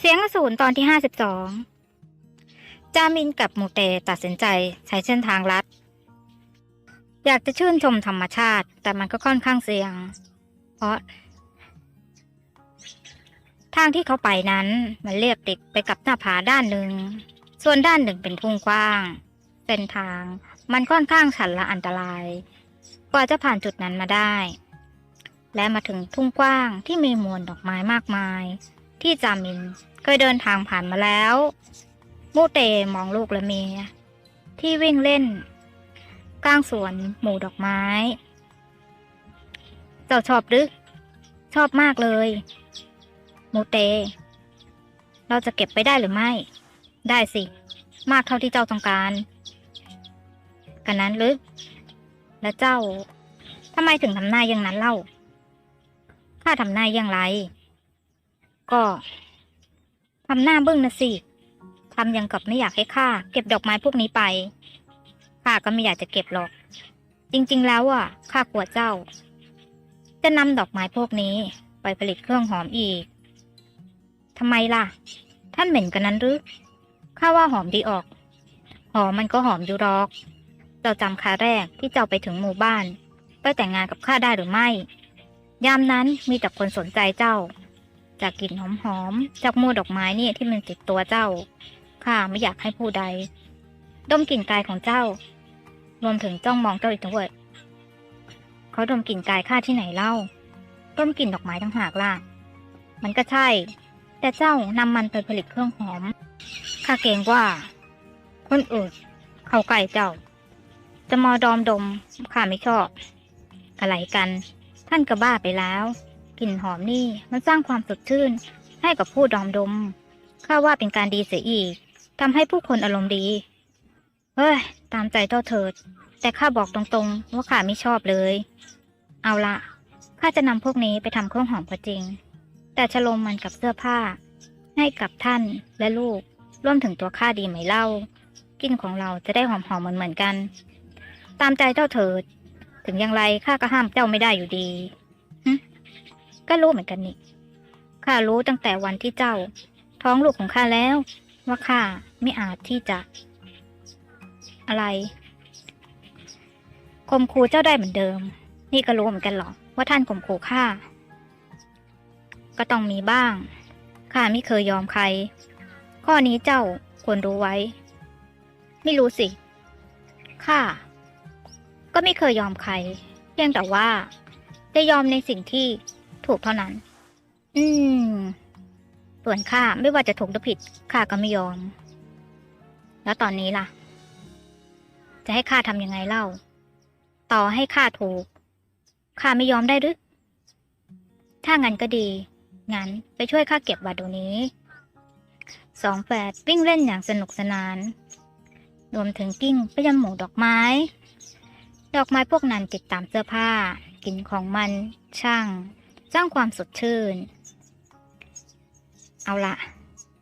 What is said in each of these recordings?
เสียงอสูรตอนที่ห้าสิบสองจามินกับมูเตตัดสินใจใช้เส้นทางลัด อยากจะชื่นชมธรรมชาติ แต่มันก็ค่อนข้างเสี่ยง เพราะ ทางที่เขาไปนั้นมันเรียบติดไปกับหน้าผาด้านหนึ่ง ส่วนด้านหนึ่งเป็นทุ่งกว้าง เส้นทางมันค่อนข้างชันและอันตราย กว่าจะผ่านจุดนั้นมาได้ และมาถึงทุ่งกว้างที่มีมวลดอกไม้มากมาย ที่จามินเคยเดินทางผ่านมาแล้ว มูเตมองลูกและเมียที่วิ่งเล่นกลางสวนหมู่ดอกไม้ เจ้าชอบหรือ ชอบมากเลย มูเต เราจะเก็บไปได้หรือไม่ ได้สิ มากเท่าที่เจ้าต้องการ กันนั้นหรือ และเจ้าทำไมถึงทำหน้าอย่างนั้นเล่า ข้าทำหน้าอย่างไร ก็ทำหน้าบึ้งนะสิทำยังกับไม่อยากให้ข้าเก็บดอกไม้พวกนี้ไปข้าก็ไม่อยากจะเก็บหรอก จริง ๆ แล้วอะข้ากลัวเจ้า จะนำดอกไม้พวกนี้ ไปผลิตเครื่องหอมอีกทำไมล่ะ ท่านเหม็นกันนั้นหรือข้าว่าหอมดีออก หอมมันก็หอมอยู่หรอกเจ้าจำคาแรกที่เจ้าไปถึงหมู่บ้าน ไปแต่งงานกับข้าได้หรือไม่ ยามนั้นมีแต่คนสนใจเจ้า จากกลิ่นหอมๆ จากมูดอกไม้นี่ที่มันติดตัวเจ้า ข้าไม่อยากให้ผู้ใด ดมกลิ่นกายของเจ้า รวมถึงจ้องมองเจ้าอีกด้วยเขาดมกลิ่นกายข้าที่ไหนเล่าดมกลิ่นดอกไม้ทั้งหากล่ะ มันก็ใช่ แต่เจ้านำมันไปผลิตเครื่องหอม ข้าเกรงว่า คนอื่นเข้าใกล้เจ้า จะมาดอมดมข้าไม่ชอบอะไรกัน ท่านก็บ้าไปแล้ว กลิ่นหอมนี่มันสร้างความสดชื่น ให้กับผู้ดอมดม ข้าว่าเป็นการดีเสียอีกทำให้ผู้คนอารมณ์ดี เฮ้ย ตามใจเจ้าเถิด แต่ข้าบอกตรงๆ ว่าข้าไม่ชอบเลย เอาละข้าจะนำพวกนี้ไปทำเครื่องหอมก็จริง แต่ฉลมมันกับเสื้อผ้า ให้กับท่านและลูก รวมถึงตัวข้าดีไหมเล่า กลิ่นของเราจะได้หอมๆเหมือนๆกัน ตามใจเจ้าเถิด ถึงอย่างไรข้าก็ห้ามเจ้าไม่ได้อยู่ดี ก็รู้เหมือนกันนี่ข้ารู้ตั้งแต่วันที่เจ้า ท้องลูกของข้าแล้ว ว่าข้าไม่อาจที่จะ อะไรข่มขู่เจ้าได้เหมือนเดิม นี่ก็รู้เหมือนกันหรอว่าท่านข่มขู่ข้าก็ต้องมีบ้างข้าไม่เคยยอมใคร ข้อนี้เจ้าควรรู้ไว้ ไม่รู้สิข้าก็ไม่เคยยอมใคร เพียงแต่ว่า จะยอมในสิ่งที่ ถูกเท่านั้น อืมส่วนข้าไม่ว่าจะถูกหรือผิดข้าก็ไม่ยอม แล้วตอนนี้ล่ะ จะให้ข้าทำยังไงเล่า ต่อให้ข้าถูกข้าไม่ยอมได้หรือถ้างั้นก็ดี งั้นไปช่วยข้าเก็บบัตรเดี๋ยวนี้ สองแฝดวิ่งเล่นอย่างสนุกสนาน รวมถึงกิ้งไปยังหมูดอกไม้ ดอกไม้พวกนั้นติดตามเสื้อผ้า กลิ่นของมันช่าง สร้างความสดชื่น เอาละ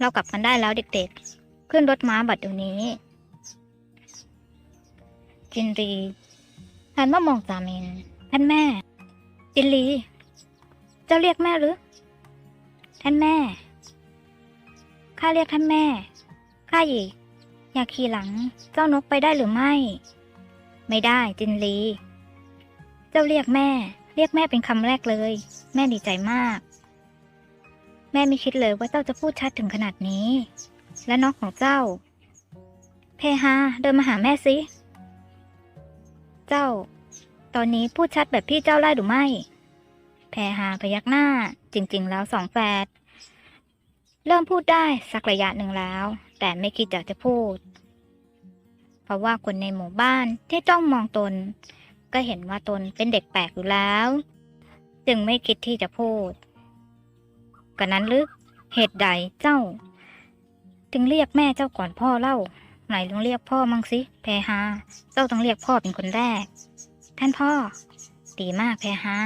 เรากลับกันได้แล้วเด็กๆ ขึ้นรถม้าบัดเดี๋ยวนี้ จินรีหันมามองจามินท่านแม่ จินรีเจ้าเรียกแม่หรือ ท่านแม่ ข้าเรียกท่านแม่ ข้าหยีอยากขี่หลังเจ้านกไปได้หรือไม่ ไม่ได้จินลีเจ้าเรียกแม่ เรียกแม่เป็นคำแรกเลย แม่ดีใจมาก แม่ไม่คิดเลยว่าเจ้าจะพูดชัดถึงขนาดนี้ และน้องของเจ้า เพฮาเดินมาหาแม่สิเจ้า ตอนนี้พูดชัดแบบพี่เจ้าไล่หรือไม่ แพรหาพยักหน้า จริง ๆ แล้วสองแฝดเริ่มพูดได้สักระยะหนึ่งแล้ว แต่ไม่คิดอยากจะพูด เพราะว่าคนในหมู่บ้านที่จ้องมองตน ก็เห็นว่าตนเป็นเด็กแปลกอยู่แล้ว จึงไม่คิดที่จะพูดกันนั้นลึกเหตุใดเจ้า จึงเรียกแม่เจ้าก่อนพ่อเล่า ไหนลองเรียกพ่อมั่งสิแพรหาเจ้าต้องเรียกพ่อเป็นคนแรก ท่านพ่อดีมากแพรหา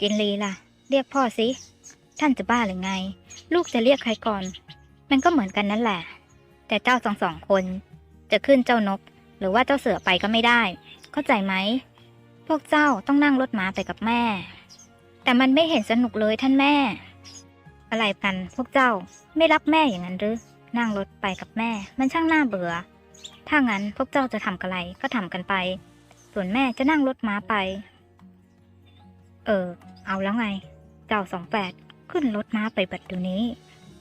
กินลีล่ะ เรียกพ่อสิ ท่านจะบ้าหรือไง ลูกจะเรียกใครก่อน มันก็เหมือนกันนั่นแหละ แต่เจ้าสองสองคน จะขึ้นเจ้านก หรือว่าเจ้าเสือไปก็ไม่ได้ เข้าใจไหม พวกเจ้าต้องนั่งรถม้าไปกับแม่ แต่มันไม่เห็นสนุกเลยท่านแม่ อะไรกันพวกเจ้าไม่รักแม่อย่างนั้นหรือ นั่งรถไปกับแม่ มันช่างน่าเบื่อ ถ้างั้นพวกเจ้าจะทำอะไรก็ทำกันไป ส่วนแม่จะนั่งรถม้าไป เออ เอาแล้วไง เจ้าสองแปดขึ้นรถม้าไปบัดเดี๋ยวนี้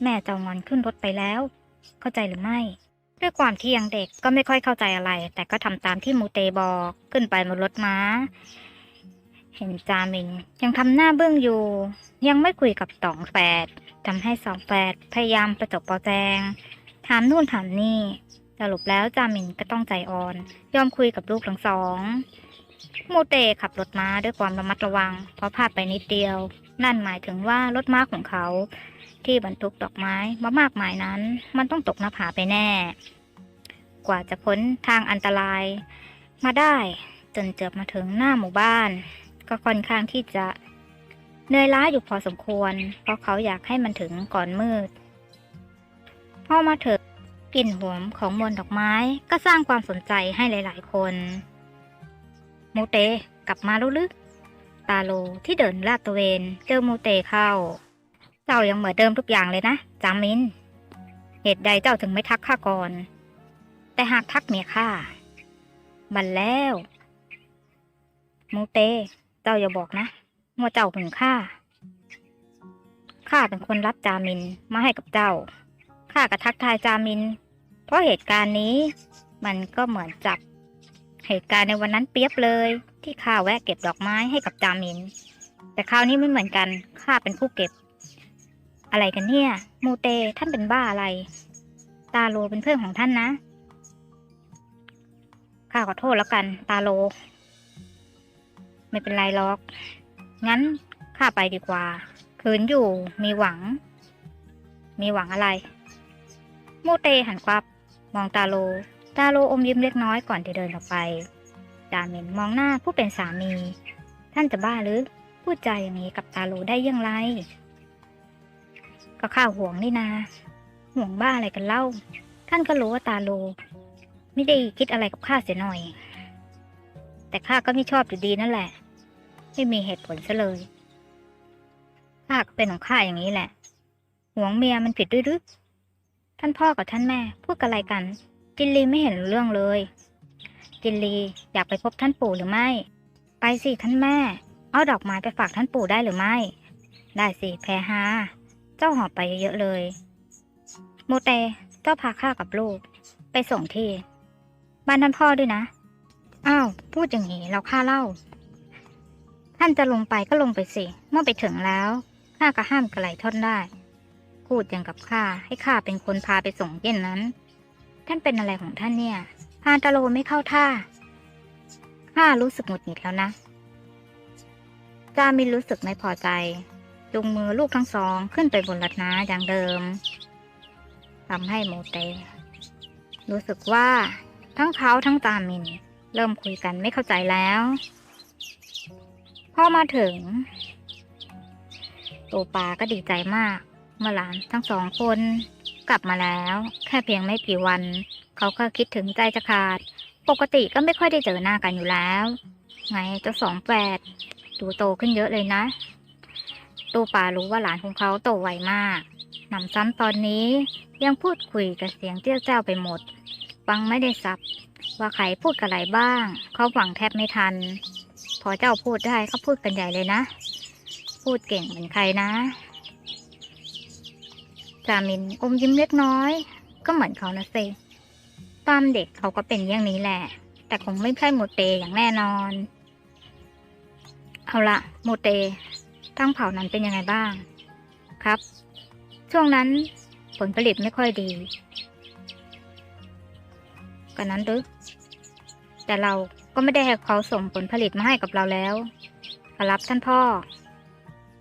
แม่เจ้างอนขึ้นรถไปแล้ว เข้าใจหรือไม่ ด้วยความที่ยังเด็กก็ไม่ค่อยเข้าใจอะไร แต่ก็ทำตามที่มูเตบอกขึ้นไปบนรถม้า เห็นจามิน ยังทำหน้าเบื้องอยู่ ยังไม่คุยกับสองแฝดทำให้สองแฝดพยายามประจบประแจง ถามนู่นถามนี่ สรุปแล้วจามินก็ต้องใจอ่อน ยอมคุยกับลูกทั้งสองมูเตขับรถม้าด้วยความระมัดระวัง เพราะพลาดไปนิดเดียว นั่นหมายถึงว่ารถม้าของเขา ที่บรรทุกดอกไม้มามากมายนั้น มันต้องตกหน้าผาไปแน่ กว่าจะพ้นทางอันตราย มาได้จนเจอบมาถึงหน้าหมู่บ้าน ก็ค่อนข้างที่จะเหนื่อยล้าอยู่พอสมควร เพราะเขาอยากให้มันถึงก่อนมืดพอมาถึงกลิ่นหอมของมวลดอกไม้ก็สร้างความสนใจให้หลาย ๆ คนโมเตกลับมาแล้วหรือตาโลที่เดินลาดตะเวนเจอโมเตเข้า เจ้ายังเหมือนเดิมทุกอย่างเลยนะจามิน เหตุใดเจ้าถึงไม่ทักข้าก่อน แต่หากทักเมียข้าบันแล้วมูเต เจ้าอย่าบอกนะว่าเจ้าเป็นข้า ข้าเป็นคนรับจามินมาให้กับเจ้า ข้าก็ทักทายจามิน เพราะเหตุการณ์นี้ มันก็เหมือนจับ เหตุการณ์ในวันนั้นเปรียบเลย ที่ข้าแวะเก็บดอกไม้ให้กับจามิน แต่คราวนี้ไม่เหมือนกัน ข้าเป็นผู้เก็บ อะไรกันเนี่ย มูเตท่านเป็นบ้าอะไร ตาโลเป็นเพื่อนของท่านนะ ข้าขอโทษแล้วกัน ตาโล ไม่เป็นไรหรอก งั้นข้าไปดีกว่า คืนอยู่มีหวัง มีหวังอะไร มูเตหันกลับ มองตาโล ตาโลอมยิ้มเล็กน้อยก่อนที่เดินออกไปจาเมนมองหน้าผู้เป็นสามี ท่านจะบ้าหรือพูดจาอย่างนี้กับตาโลได้ยังไง ก็ข้าห่วงนี่นา ห่วงบ้าอะไรกันเล่า ท่านก็รู้ว่าตาโล ไม่ได้คิดอะไรกับข้าเสียหน่อย แต่ข้าก็ไม่ชอบอยู่ดีนั่นแหละ ไม่มีเหตุผลซะเลยข้าก็เป็นของข้าอย่างนี้แหละ ห่วงเมียมันผิดด้วยหรือท่านพ่อกับท่านแม่พูดกันอะไรกัน จินลีไม่เห็นเรื่องเลย จินลีอยากไปพบท่านปู่หรือไม่ ไปสิท่านแม่ เอาดอกไม้ไปฝากท่านปู่ได้หรือไม่ ได้สิแพรฮา เจ้าหอบไปเยอะเลย โมเตเจ้าพาข้ากับลูก ไปส่งที่บ้านท่านพ่อด้วยนะ อ้าว พูดอย่างนี้เราข้าเล่า ท่านจะลงไปก็ลงไปสิ เมื่อไปถึงแล้วข้าก็ห้ามกระไหลท่อนได้ พูดอย่างกับข้าให้ข้าเป็นคนพาไปส่งเย็นนั้น ท่านเป็นอะไรของท่านเนี่ย พานตาโลไม่เข้าท่า ข้ารู้สึกหงุดหงิดแล้วนะจามินรู้สึกไม่พอใจ จุงมือลูกทั้งสองขึ้นไปบนรัดน้าอย่างเดิมทำให้โมเต รู้สึกว่าทั้งเขาทั้งจามิน เริ่มคุยกันไม่เข้าใจแล้วพอมาถึงตัวปาก็ดีใจมาก เมื่อหลานทั้งสองคนกลับมาแล้ว แค่เพียงไม่กี่วัน เขาก็คิดถึงใจจะขาด ปกติก็ไม่ค่อยได้เจอหน้ากันอยู่แล้ว ไงเจ้าสองแฝดดูโตขึ้นเยอะเลยนะ ตูป่ารู้ว่าหลานของเขาโตไวมากหนำซ้ำตอนนี้ยังพูดคุยกับเสียงเจี้ยวเจ้าไปหมด ฟังไม่ได้สับ ว่าใครพูดกับอะไรบ้าง เขาฟังแทบไม่ทัน พอเจ้าพูดได้เขาพูดกันใหญ่เลยนะ พูดเก่งเหมือนใครนะจามินอมยิ้มเล็กน้อย ก็เหมือนเขานะสิตอนเด็กเขาก็เป็นอย่างนี้แหละ แต่คงไม่ใช่โมเตอย่างแน่นอน เอาละโมเต ตั้งเผานั้นเป็นยังไงบ้าง ครับ ช่วงนั้นผลผลิตไม่ค่อยดีกันนั้นหรือแต่เราก็ไม่ได้ให้เขาส่งผลผลิตมาให้กับเราแล้วขอรับท่านพ่อ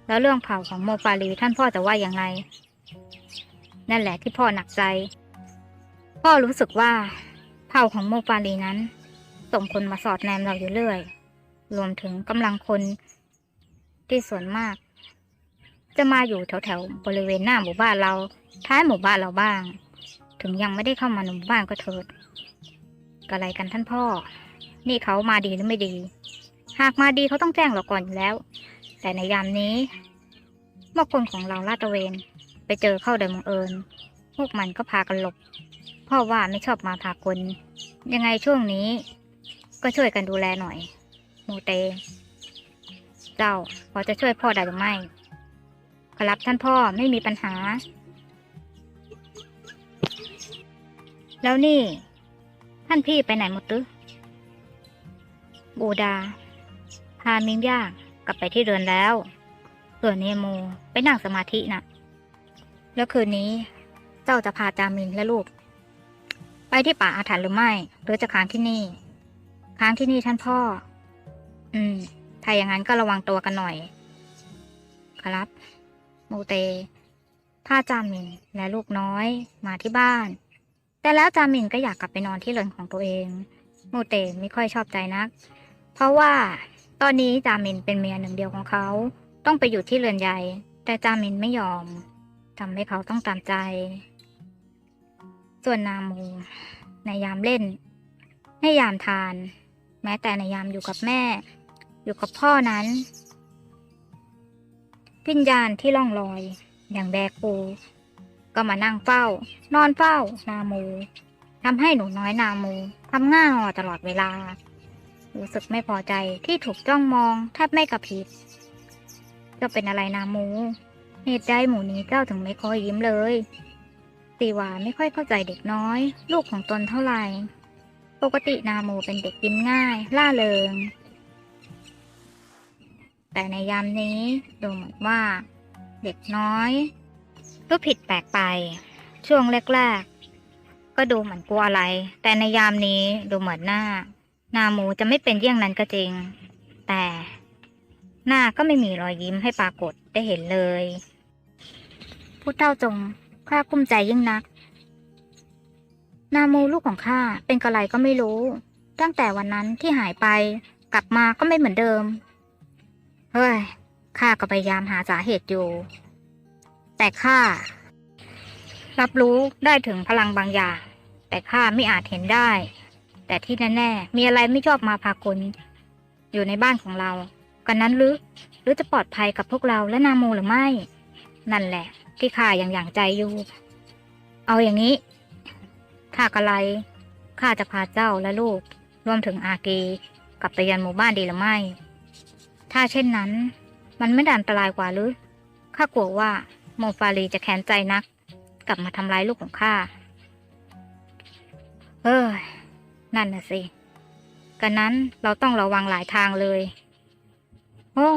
แล้วเรื่องเผาของโมปาลีท่านพ่อจะว่าอย่างไรนั่นแหละที่พ่อหนักใจ พ่อรู้สึกว่าเผ่าของโมปาลีนั้น ส่งคนมาสอดแนมเราอยู่เรื่อย รวมถึงกำลังคน ที่ส่วนมาก จะมาอยู่แถวๆบริเวณหน้าหมู่บ้านเรา ท้ายหมู่บ้านเราบ้าง ถึงยังไม่ได้เข้ามาในหมู่บ้านก็เถิดกอะไรกันท่านพ่อ นี่เขามาดีหรือไม่ดี หากมาดีเขาต้องแจ้งเราก่อนอยู่แล้ว แต่ในยามนี้โมมื่อคนของเราลาดตระเวน ไปเจอเข้าโดยบังเอิญ พวกมันก็พากันหลบพราะว่าไม่ชอบมาพากลยังไงช่วงนี้ ก็ช่วยกันดูแลหน่อย มูเต เจ้าพอจะช่วยพ่อได้หรือไม่ครับท่านพ่อไม่มีปัญหา แล้วนี่ ท่านพี่ไปไหนหมดตึบูดา พามิงย่ากลับไปที่เรือนแล้ว ส่วนเนโมไปนั่งสมาธิน่ะ แล้วคืนนี้เจ้าจะพาจามินและลูก ไปที่ป่าอาถรรพ์หรือไม่ หรือจะค้างที่นี่ ค้างที่นี่ท่านพ่อ อืม ถ้าอย่างนั้นก็ระวังตัวกันหน่อย ครับ มูเตพาจามินและลูกน้อยมาที่บ้าน แต่แล้วจามินก็อยากกลับไปนอนที่เรือนของตัวเอง มูเตไม่ค่อยชอบใจนัก เพราะว่าตอนนี้จามินเป็นเมียหนึ่งเดียวของเขา ต้องไปอยู่ที่เรือนใหญ่ แต่จามินไม่ยอมทำให้เขาต้องตามใจ ส่วนนามูในยามเล่น ในยามทาน แม้แต่ในยามอยู่กับแม่ อยู่กับพ่อนั้นวิญญาณที่ล่องลอย อย่างแบกปูก็มานั่งเฝ้า นอนเฝ้า นามูทำให้หนูน้อยนามูทำง่าหอตลอดเวลา รู้สึกไม่พอใจที่ถูกจ้องมองแทบไม่กระพริบจ้าเป็นอะไรนามูเหตุใดหมูนี้เจ้าถึงไม่ค่อยยิ้มเลยตีวาไม่ค่อยเข้าใจเด็กน้อย ลูกของตนเท่าไหร่ ปกตินามูเป็นเด็กยิ้มง่าย ล่าเริง แต่ในยามนี้ดูเหมือนว่า เด็กน้อยรู้ผิดแปลกไป ช่วงแรกๆ ก็ดูเหมือนกลัวอะไร แต่ในยามนี้ดูเหมือนหน้านามูจะไม่เป็นเยี่ยงนั้นก็จริง แต่หน้าก็ไม่มีรอยยิ้มให้ปรากฏได้เห็นเลย ผู้เท่าจงข้ากุ้มใจยิ่งนัก นามูลูกของข้าเป็นกระไรก็ไม่รู้ ตั้งแต่วันนั้นที่หายไปกลับมาก็ไม่เหมือนเดิม เฮ้ย ข้าก็พยายามหาสาเหตุอยู่ แต่ข้ารับรู้ได้ถึงพลังบางอย่าง แต่ข้าไม่อาจเห็นได้ แต่ที่แน่ๆมีอะไรไม่ชอบมาพากลอยู่ในบ้านของเรากันนั้นหรือ หรือจะปลอดภัยกับพวกเราและนาโมหรือไม่ นั่นแหละ ที่ข้ายังอย่างใจอยู่ เอาอย่างนี้ข้ากะไลข้าจะพาเจ้าและลูกรวมถึงอาเกกลับไปยันหมู่บ้านดีหรือไม่ ถ้าเช่นนั้น มันไม่ด้อันตรายกว่าหรือ ข้ากลัวว่าโมฟารีจะแค้นใจนัก กลับมาทำร้ายลูกของข้า เอ้ยนั่นน่ะสิกันนั้นเราต้องระวังหลายทางเลย โอ้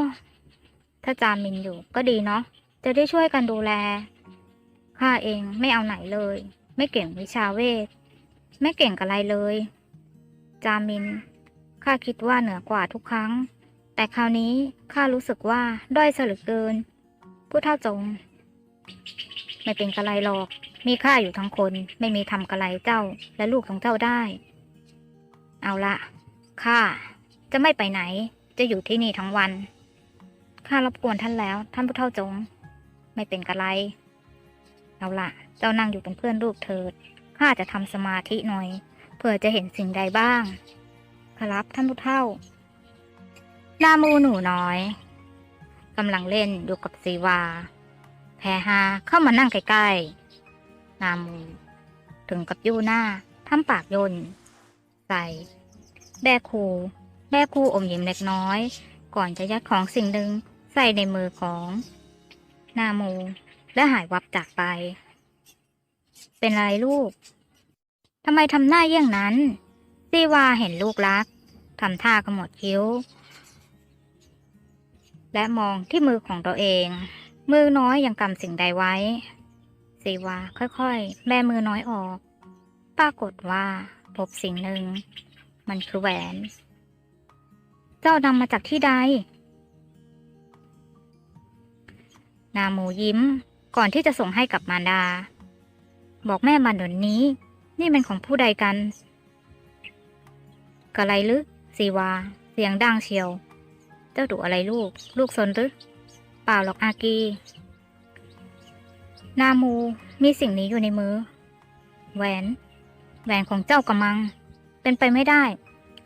ถ้าจามินอยู่ก็ดีเนาะ จะได้ช่วยกันดูแล ข้าเองไม่เอาไหนเลย ไม่เก่งวิชาเวท ไม่เก่งอะไรเลย จามิน ข้าคิดว่าเหนือกว่าทุกครั้ง แต่คราวนี้ข้ารู้สึกว่าด้อยสลึกเกิน ผู้เท่าจง ไม่เป็นกะไรหรอก มีข้าอยู่ทั้งคนไม่มีทำกะไรเจ้าและลูกของเจ้าได้ เอาละข้าจะไม่ไปไหน จะอยู่ที่นี่ทั้งวันข้ารบกวนท่านแล้ว ท่านผู้เท่าจง ไม่เป็นกะไร เอาละเจ้านั่งอยู่เป็นเพื่อนลูกเถิดข้าจะทำสมาธิหน่อยเพื่อจะเห็นสิ่งใดบ้าง ครับท่านผู้เท่า นามูหนูน้อยกำลังเล่นอยู่กับซีวา แพฮาเข้ามานั่งใกล้ๆ นามู ถึงกับยู่หน้าทำปากยนใส่แบคูแบคูอมยิ้มเล็กน้อย ก่อนจะยัดของสิ่งหนึ่งใส่ในมือของนามูและหายวับจากไป เป็นไรลูกทำไมทำหน้าเยี่ยงนั้นซีวาเห็นลูกรักทำท่าขมดคิ้ว และมองที่มือของตัวเอง มือน้อยยังกำสิ่งใดไว้ซีวาค่อยๆ แบมือน้อยออก ปรากฏว่าพบสิ่งหนึ่ง มันคือแหวน เจ้านำมาจากที่ใด นามูยิ้มก่อนที่จะส่งให้กับมารดา บอกแม่มันดนนี้ นี่เป็นของผู้ใดกันกะไรหรือซีวา เสียงดังเชียว เจ้าดุอะไรลูก ลูกสนหรือเปล่าหรอกอากี นามูมีสิ่งนี้อยู่ในมือ แหวน แหวนของเจ้ากระมัง เป็นไปไม่ได้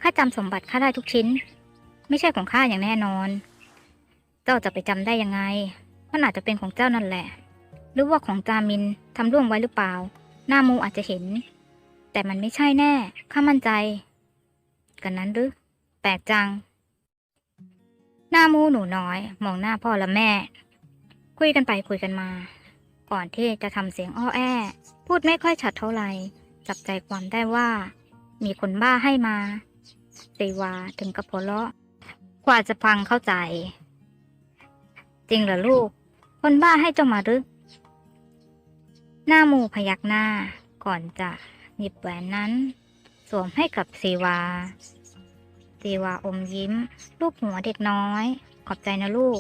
ข้าจำสมบัติข้าได้ทุกชิ้น ไม่ใช่ของข้าอย่างแน่นอน เจ้าจะไปจำได้ยังไง มันอาจจะเป็นของเจ้านั่นแหละ หรือว่าของจามินทำร่วงไว้หรือเปล่า หน้ามูอาจจะเห็น แต่มันไม่ใช่แน่ ข้ามั่นใจ กันนั้นหรือ แปลกจัง หน้ามูหนูน้อย มองหน้าพ่อและแม่ คุยกันไปคุยกันมา ก่อนที่จะทำเสียงอ้อแอ พูดไม่ค่อยชัดเท่าไหร่ จับใจความได้ว่า มีคนบ้าให้มาสีวาถึงกับหัวเราะกว่าจะฟังเข้าใจ จริงเหรอลูก คนบ้าให้เจ้ามาหรือหน้ามูพยักหน้าก่อนจะหยิบแหวนนั้น สวมให้กับซีวา ซีวาอมยิ้ม ลูกหัวเด็กน้อย ขอบใจนะลูก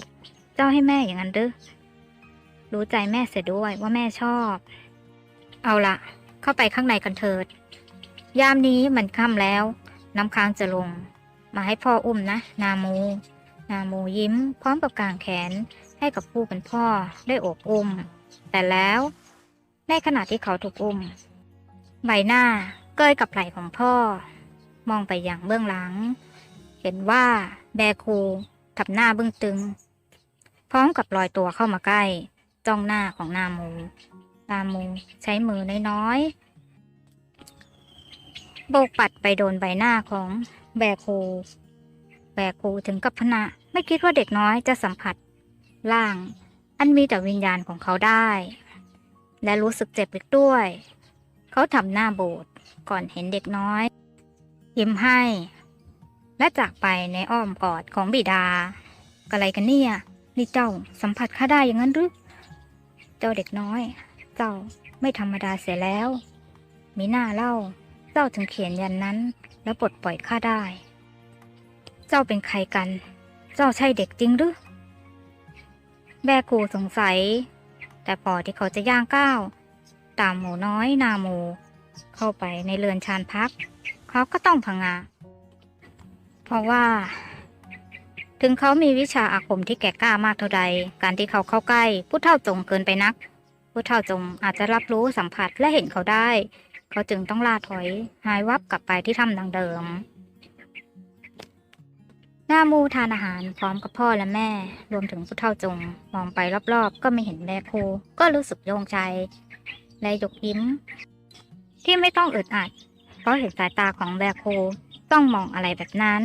เจ้าให้แม่อย่างนั้นหรือรู้ใจแม่เสียด้วยว่าแม่ชอบ เอาละเข้าไปข้างในกันเถิด ยามนี้มันค่ำแล้ว น้ำค้างจะลง มาให้พ่ออุ้มนะ นาโมนาโมยิ้ม พร้อมกับกางแขนให้กับผู้เป็นพ่อได้โอบอุ้ม แต่แล้วในขณะที่เขาถูกอุ้ม ใบหน้าเกยกับไหล่ของพ่อ มองไปอย่างเบื้องหลัง เห็นว่าแบคูทับหน้าเบื้องตึง พร้อมกับลอยตัวเข้ามาใกล้ จ้องหน้าของนาโมนาโมใช้มือน้อยๆโบกปัดไปโดนใบหน้าของแบคูแบคูถึงกับพนะไม่คิดว่าเด็กน้อยจะสัมผัสร่าง อันมีแต่วิญญาณของเขาได้ และรู้สึกเจ็บอีกด้วย เขาทำหน้าโบดก่อนเห็นเด็กน้อยยิ้มให้ และจากไปในอ้อมกอดของบิดากอะไรกันเนี่ย นี่เจ้าสัมผัสข้าได้อย่างนั้นหรือ เจ้าเด็กน้อย เจ้าไม่ธรรมดาเสียแล้ว มีหน้าเล่า เจ้าถึงเขียนยันนั้น แล้วปลดปล่อยข้าได้ เจ้าเป็นใครกัน เจ้าใช่เด็กจริงหรือ แบกูสงสัย แต่พอที่เขาจะย่างก้าว ตามหมูน้อยนาหมู เข้าไปในเรือนชานพัก เขาก็ต้องพังงา เพราะว่า ถึงเขามีวิชาอาคมที่แก่กล้ามากเท่าใด การที่เขาเข้าใกล้ ผู้เฒ่าจงเกินไปนัก ผู้เฒ่าจงอาจจะรับรู้สัมผัสและเห็นเขาได้ เขาจึงต้องล่าถอย หายวับกลับไปที่ถ้ำดังเดิมหน้ามูทานอาหารพร้อมกับพ่อและแม่ รวมถึงผู้เฒ่าจง มองไปรอบๆ ก็ไม่เห็นแม่ครูก็รู้สึกโล่งใจ และยกยิ้ม ที่ไม่ต้องอึดอัดเพราะเห็นสายตาของแบคโค ต้องมองอะไรแบบนั้น